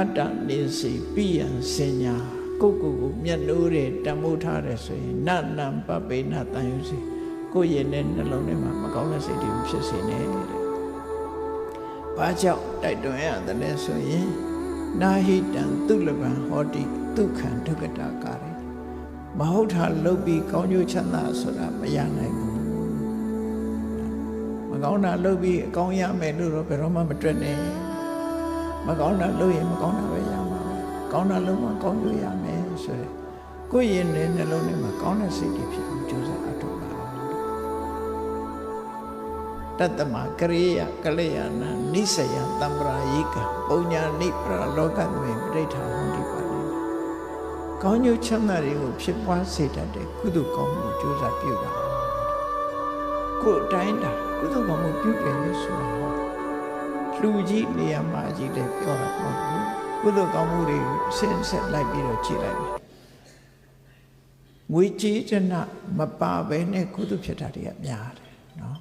အတ္တနေစီပိယံစင်ညာကိုယ့်ကိုယ်ကိုမျက်နှိုးတယ်တန်မိုးထားတယ်ဆိုရင်နနံပပိနတန်ယူစီကိုယ့်ရဲ့နဲ့နှလုံးထဲမှာမကောင်းတဲ့စိတ်တွေဖြစ်စေနဲ့တဲ့။ဘာကြောင့်တိုက်တွန်းရတယ်လဲဆိုရင်နာဟိတံသူလပံဟောတိဒုက္ခံဒုက္ကတာကာရမဟုတ်တာလုတ်ပြီးကောင်းကျိုးချမ်းသာဆိုတာမရနိုင်ဘူးမကောင်းတာလုတ်ပြီးအကောင်းရမယ်လို့တော့ဘယ်တော့မှမတွေ့နဲ့ မကောင်းတာလုတ်ရင်မကောင်းတာပဲရမှာပဲကောင်းတာလုတ်မှကောင်းကျိုးရမယ်ဆိုရယ်ကိုယ့်ရင်နဲ့နှလုံးထဲမှာကောင်းတဲ့စိတ်တွေဖြစ်အောင်ကြိုးစားအထောက်ပါတတ္တမကရိယကလျာဏနိစယတံပရာယိကပုံညာနိပရာလောကသွေပဋိဋ္ဌာဟောတိပါလေကောင်းကျိုးချမ်းသာတွေကိုဖြစ်ပွားစေတတ်တဲ့ကုသိုလ်ကောင်းမှုကြိုးစားပြုတာကိုယ်အတိုင်းတာကုသိုလ်ကောင်းမှုပြုတယ်လို့ဆိုတာဟော လူကြီးနေရာမှာကြီးတဲ့ပြောတာမဟုတ်ဘူးကုသိုလ်ကောင်းမှုတွေဆင်းဆက်လိုက်ပြီးတော့ကြည့်လိုက်မယ်ငွေကြေးတနမပါဘဲနဲ့ကုသိုလ်ဖြစ်တာတွေကများတယ်နော်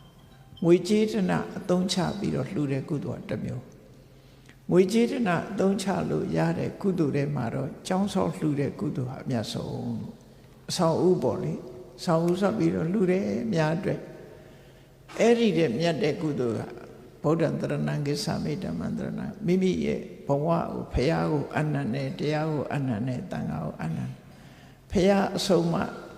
ငွေကြေးတနအသုံးချပြီးတော့လှူတဲ့ကုသိုလ်ကတစ်မျိုးငွေကြေးတနအသုံးချလို့ရတဲ့ကုသိုလ်တွေမှာတော့ចောင်းဆောက်လှူတဲ့ကုသိုလ်ဟာအမြတ်ဆုံးအဆောင်ဥပေါ့လေဆောင်ဥဆောက်ပြီးတော့လှူတယ်အများအတွက်အဲ့ဒီတဲ့မြတ်တဲ့ကုသိုလ်က ဗုဒ္ဓံတရဏံကိသမိတ္တမန္တရဏမိမိရဲ့ဘဝကိုဖရာကိုအနန္တနဲ့တရားကိုအနန္တနဲ့တန်ခါကိုအနန္တဖရာအဆုံးမ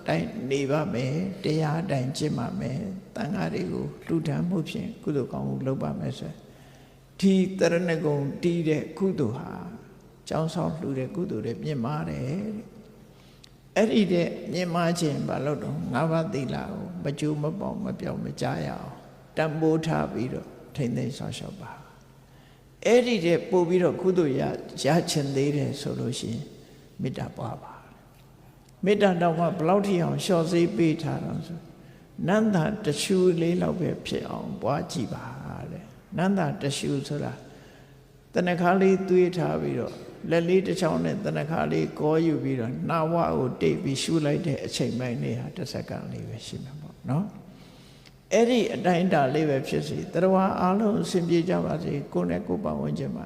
တိုင်းနေပါမယ်တရားတိုင်းကျင့်ပါမယ်တန်ခါတွေကိုလှူဒန်းမှုဖြင့်ကုသိုလ်ကောင်းမှုလုပ်ပါမယ်ဆိုဒီတရဏဂုံတီးတဲ့ကုသိုလ်ဟာကျောင်းဆောင်လှူတဲ့ကုသိုလ်တွေမြင့်မာတယ်တဲ့အဲ့ဒီတဲ့မြင့်မာခြင်းဘာလို့တော့ငါးပါးသီလကိုမကြိုးမပေါမပြောင်းမကြားရအောင်တန်ဖိုးထားပြီးတော့ ထိမ့်သိမ်းဆောင်ရှောက်ပါအဲ့ဒီတဲ့ပို့ပြီးတော့ကုသိုလ်ရရချင်သေးတယ်ဆိုလို့ရှိရင်မေတ္တာပွားပါမေတ္တာတော့မှဘလောက်ထိအောင်လျှော့စေးပေးထားတော့ဆိုနန္တာတရှူလေးလောက်ပဲဖြစ်အောင်ပွားကြည့်ပါတဲ့နန္တာတရှူဆိုတာတဏခါလေးသွေးထားပြီးတော့လက်လေးတစ်ချောင်းနဲ့တဏခါလေးကောယူပြီးတော့နှာဝကိုတိတ်ပြီးရှူလိုက်တဲ့အချိန်ပိုင်းလေးဟာတစ်စက္ကန့်လေးပဲရှိမှာပေါ့နော် အဲ့ဒီအတိုင်းတာလေးပဲဖြစ်စီတရဝအားလုံးအစဉ်ပြေကြပါစေကိုယ်နဲ့ကိုယ်ပတ်ဝန်းကျင်မှာ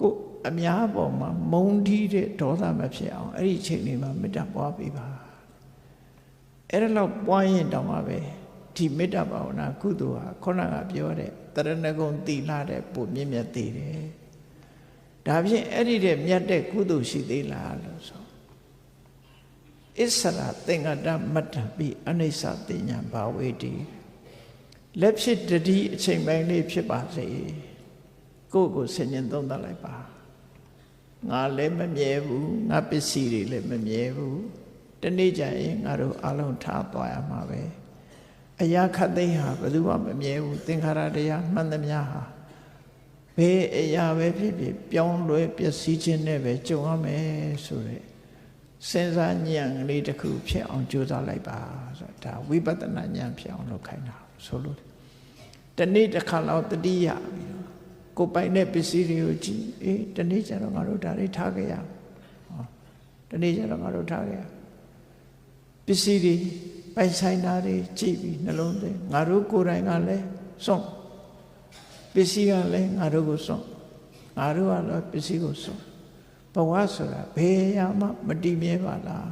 ကိုယ်အများပေါ်မှာမုန်းတီးတဲ့ဒေါသမဖြစ်အောင်အဲ့ဒီအချိန်လေးမှာမေတ္တာပွားပေးပါအဲ့ဒါလောက်ပွားရင်တောင်မှပဲဒီမေတ္တာဘာဝနာကုသိုလ်ဟာခုနကပြောတဲ့တရဏဂုံတိလာတဲ့ပုံမြင့်မြတ်သေးတယ်ဒါဖြင့်အဲ့ဒီတဲ့မြတ်တဲ့ကုသိုလ်ရှိသေးလားလို့ဆိုအစ္ဆရာသင်္ကတမတ္တပိအနိစ္စတင်ညာဘာဝေတိ လက်ဖြစ်တတိအချိန်ပိုင်းလေးဖြစ်ပါစေကိုယ့်ကိုဆင်ញင်သုံးသပ်လိုက်ပါငါလည်းမမြဲဘူးငါပစ္စည်းတွေလည်းမမြဲဘူးတနေ့ကျရင်ငါတို့အလုံးထားသွားရမှာပဲအရာခတ်သိမ်းဟာဘယ်သူမှမမြဲဘူးသင်္ခါရတရားမှန်သမျှဟာဘယ်အရာပဲဖြစ်ဖြစ်ပြောင်းလဲပျက်စီးခြင်းနဲ့ပဲကြုံရမယ်ဆိုတဲ့ စဉ်းစားဉာဏ်ကလေးတစ်ခုဖြစ်အောင်ကြိုးစားလိုက်ပါဆိုတာဒါဝိပဿနာဉာဏ်ဖြစ်အောင်လုပ်ခိုင်းတာဆိုလို့တနေ့တစ်ခါလောက်တတိယပြီးတော့ကိုပိုင်တဲ့ပစ္စည်းတွေကိုကြည့်အေးတနေ့ကျတော့ငါတို့ဒါတွေထားခဲ့ရဟောတနေ့ကျတော့ငါတို့ထားခဲ့ရပစ္စည်းတွေပိုင်ဆိုင်တာတွေကြည့်ပြီးနှလုံးသွင်းငါတို့ကိုယ်တိုင်ကလည်းစွန့်ပစ္စည်းကလည်းငါတို့ကိုစွန့်ငါတို့ကလည်းပစ္စည်းကိုစွန့် ဘဝဆိုတာဘယ်ရမှမတည်မြဲပါလား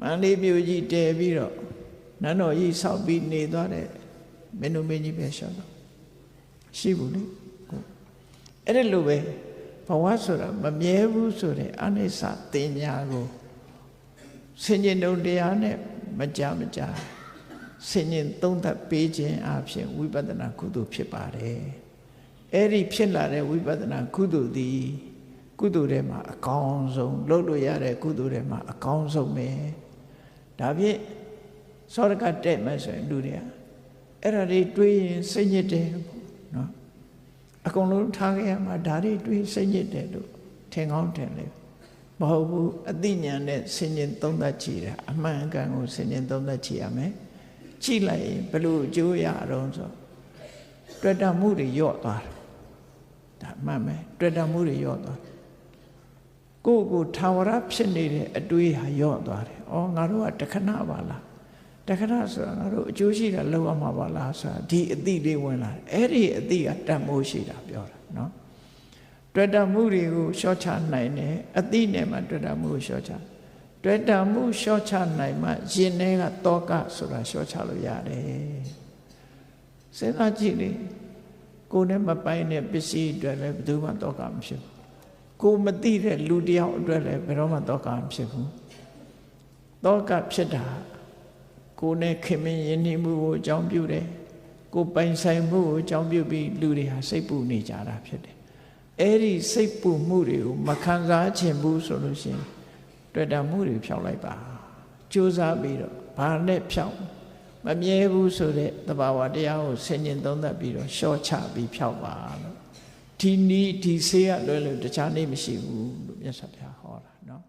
မန္လေးမြို့ကြီးတည်ပြီးတော့နန်းတော်ကြီးဆောက်ပြီးနေသွားတဲ့မင်းတို့မင်းကြီးပဲရှောက်တော့ရှိဘူးလေကိုအဲ့ဒါလိုပဲဘဝဆိုတာမမြဲဘူးဆိုတဲ့အနိစ္စတင်ညာကိုဆင်ញင်တုံတရားနဲ့မကြမကြဆင်ញင်သုံးသပ်ပေးခြင်းအပြင်ဝိပဿနာကုသိုလ်ဖြစ်ပါတယ်အဲ့ဒီဖြစ်လာတဲ့ဝိပဿနာကုသိုလ်သည် ကုသိုလ်ထဲမှာအကောင်းဆုံးလုပ်လို့ရတဲ့ကုသိုလ်ထဲမှာအကောင်းဆုံးပဲဒါဖြင့်စောရကတဲ့မယ်ဆိုရင်လူတွေကအဲ့ဒါတွေတွေးရင်စိတ်ညစ်တယ်ပေါ့နော်အကုန်လုံးထားခဲ့ရမှာဒါတွေတွေးစိတ်ညစ်တယ်လို့ထင်ကောင်းထင်လေမဟုတ်ဘူးအသိဉာဏ်နဲ့ဆင်ញင်သုံးသပ်ကြည့်တာအမှန်အကန်ကိုဆင်ញင်သုံးသပ်ကြည့်ရမယ်ကြည့်လိုက်ရင်ဘလို့အကျိုးရအောင်ဆိုတွေ့တာမှုတွေညော့သွားတယ်ဒါမှန်မယ်တွေ့တာမှုတွေညော့သွားကိုယ့် ကိုထာဝရဖြစ်နေတဲ့အတွေးဟာညော့သွားတယ်။အော်ငါတို့ကတခဏပါလားတခဏဆိုတာငါတို့အကျိုးရှိတာလောက်ရမှာပါလားဆိုတာဒီအတိလေးဝင်လာတယ်။အဲ့ဒီအတိကတတ်မိုးရှိတာပြောတာနော်။ဒတွေ့တာမှုတွေကိုလျှော့ချနိုင်တယ်အတိနဲ့မှတွေ့တာမှုကိုလျှော့ချတွေ့တာမှုလျှော့ချနိုင်မှရင်ထဲကတောကဆိုတာလျှော့ချလို့ရတယ်စဉ်းစားကြည့်လေကိုယ်နဲ့မပိုင်တဲ့ပစ္စည်းအတွက်လည်းဘယ်သူမှတောကမဖြစ်ဘူး ကိုယ်မသိတဲ့လူတစ်ယောက်အတွက်လည်းဘယ်တော့မှတောကမဖြစ်ဘူးတောကဖြစ်တာကိုယ်နဲ့ခင်မင်ယဉ်နေမှုကိုအကြောင်းပြုတယ်ကိုယ်ပိုင်ဆိုင်မှုကိုအကြောင်းပြုပြီးလူတွေဟာစိတ်ပူနေကြတာဖြစ်တယ်အဲ့ဒီစိတ်ပူမှုတွေကိုမခံစားခြင်းဘူးဆိုလို့ရှိရင်တွေ့တာမှုတွေဖြောက်လိုက်ပါကြိုးစားပြီးတော့ဘာနဲ့ဖြောက်မမြဲဘူးဆိုတဲ့သဘာဝတရားကိုဆင်ញင်သုံးသပ်ပြီးတော့ရှော့ချပြီးဖြောက်ပါလို့ ဒီနီးဒီဆေးရလွဲလို့တခြားနေမရှိဘူးလို့မြတ်စွာဘုရားဟောတာเนาะ